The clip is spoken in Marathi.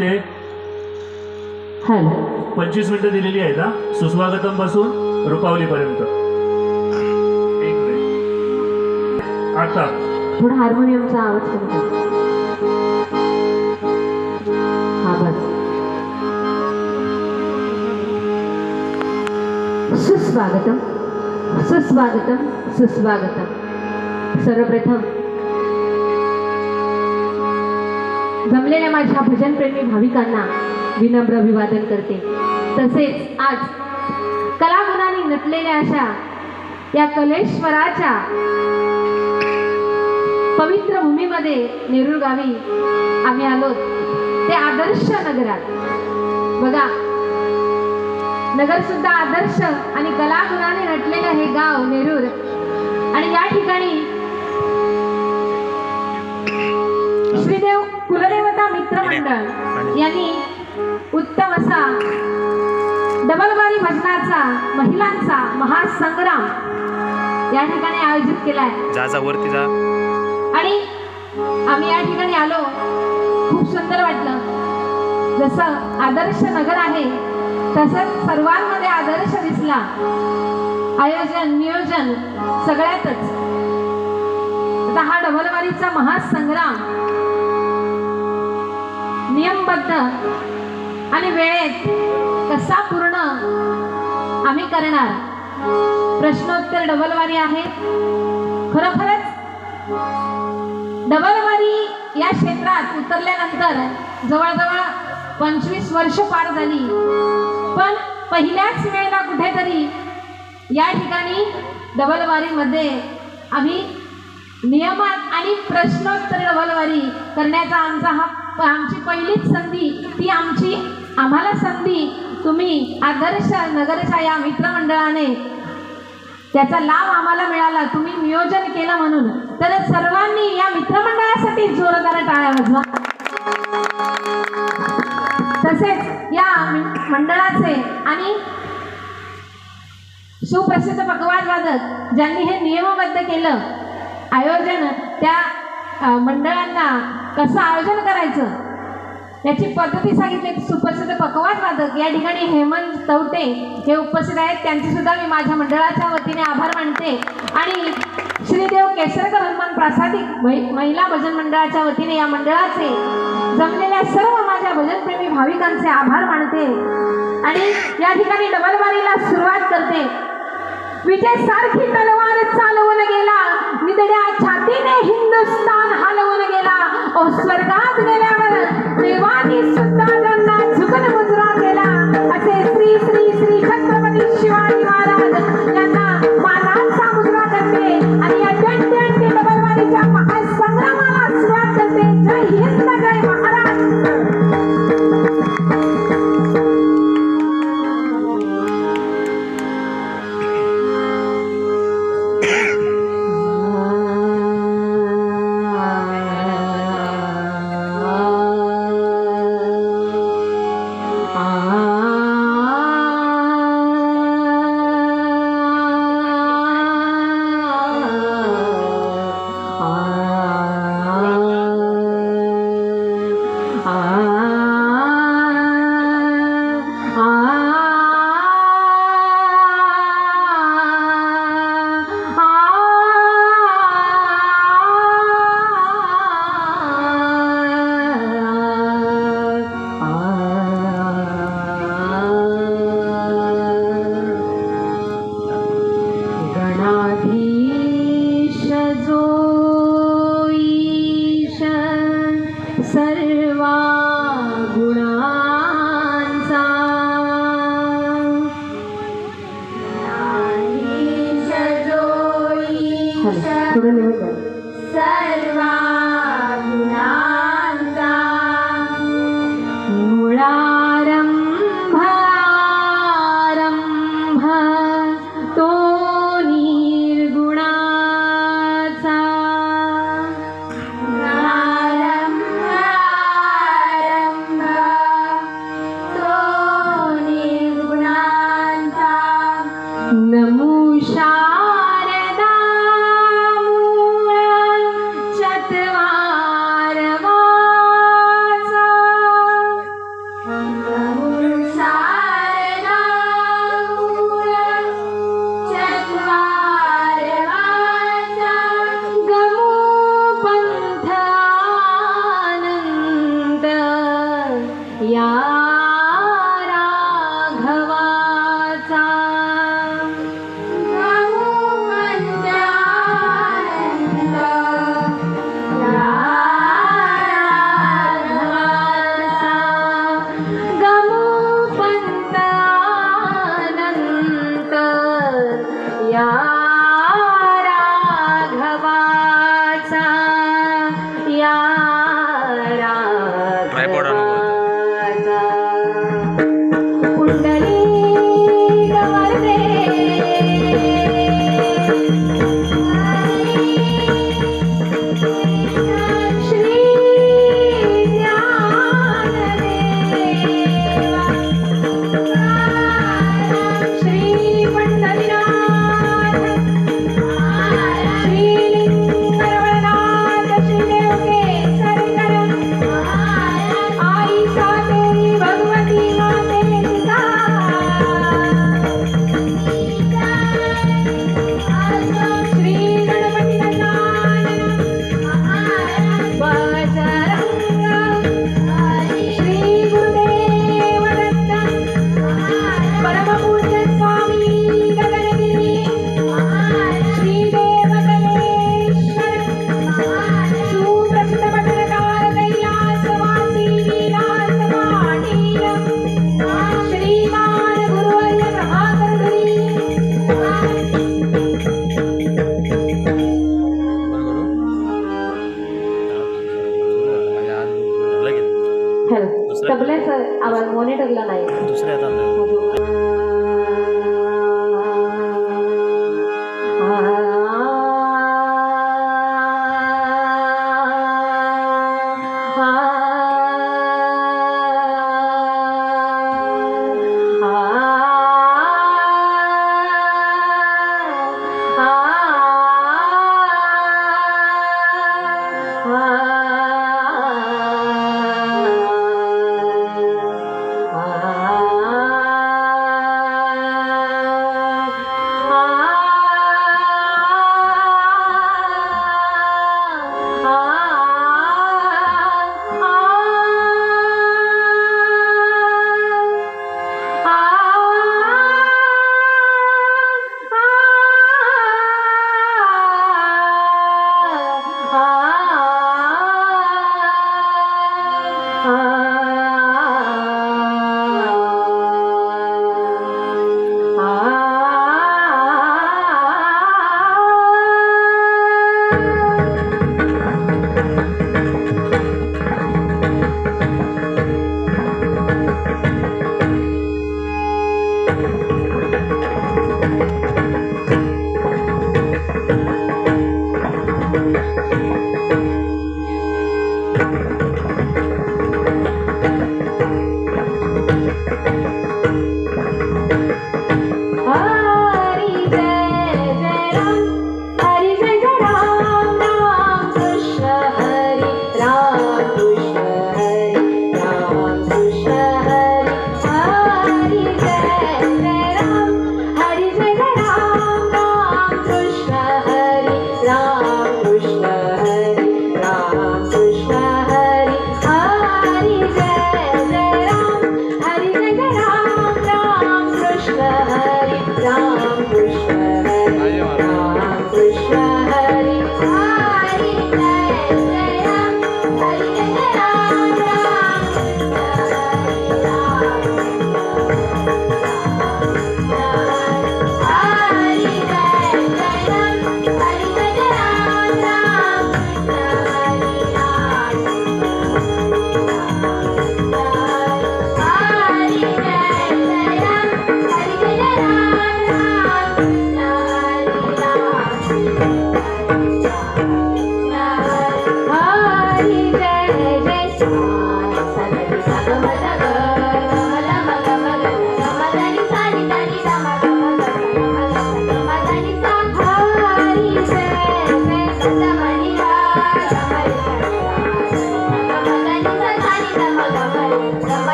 मागते हॅलो पंचवीस मिनिटं दिलेली आहेत हा. सुस्वागतमपासून रुपावलीपर्यंत. एक मिनिट. आता. थोडा हार्मोनियमचा आवाज कमी कर. हा बस. सुस्वागतम सुस्वागतम सुस्वागतम. सर्वप्रथम जमलेल्या माझ्या भजनप्रेमी भाविकांना विनम्र अभिवादन करते. तसेच आज कलागुणांनी नटलेल्या अशा या कलेश्वराच्या पवित्र भूमीमध्ये नेरूळ गावी आम्ही आलो. ते आदर्श नगरात. बघा नगर सुद्धा आदर्श आणि कलागुणाने नटलेलं हे गाव नेरूर आणि या ठिकाणी कुलदेवता मित्र मंडळ यांनी उत्तम असा डबलबारी भजनाचा महिलांचा महासंग्राम या ठिकाणी आयोजित केलाय. आणि आम्ही या ठिकाणी आलो. खूप सुंदर वाटलं. जसं आदर्श नगर आहे तसंच सर्वांमध्ये आदर्श दिसला. आयोजन नियोजन सगळ्यातच. आता हा डबलवारीचा महासंग्राम नियमबद्ध आणि वेळेत कसा पूर्ण आम्ही करणार? प्रश्नोत्तर डबलवारी आहे. खरोखरच डबलवारी या क्षेत्रात उतरल्यानंतर जवळजवळ पंचवीस वर्ष पार झाली. पण पहिल्याच वेळेला कुठेतरी या ठिकाणी डबलवारीमध्ये आम्ही नियमात आणि प्रश्नोत्तर डबलवारी करण्याचा आमचा हा आमची पहिलीच संधी ती आमची आम्हाला संधी तुम्ही आदर्श नगरच्या या मित्रमंडळाने त्याचा लाभ आम्हाला मिळाला तुम्ही नियोजन केलं म्हणून. तर सर्वांनी या मित्रमंडळासाठी जोरदार टाळ्या वाजवा. तसेच या मंडळाचे आणि सुप्रसिद्ध भगवान वादक ज्यांनी हे नियमबद्ध केलं आयोजन त्या मंडळांना कसं आयोजन करायचं? याची पद्धती सांगितली सुप्रसिद्ध पकवान वादक. या ठिकाणी हेमंत तवटे हे उपस्थित आहेत. त्यांचे सुद्धा मी माझ्या मंडळाच्या वतीने आभार मानते. आणि श्रीदेव केसरकर हनुमान प्रासादिक महिला भजन मंडळाच्या वतीने या मंडळाचे जमलेल्या सर्व माझ्या भजनप्रेमी भाविकांचे आभार मानते. आणि या ठिकाणी डबलबारीला सुरुवात करते. विजय सारखी तलवार चालवून गेला. निदड्या छातीने हिंदुस्तान हलवून गेला. ओ स्वर्गात गेल्यावर देवानी सुद्धा त्यांना झुकन मुजरा केला.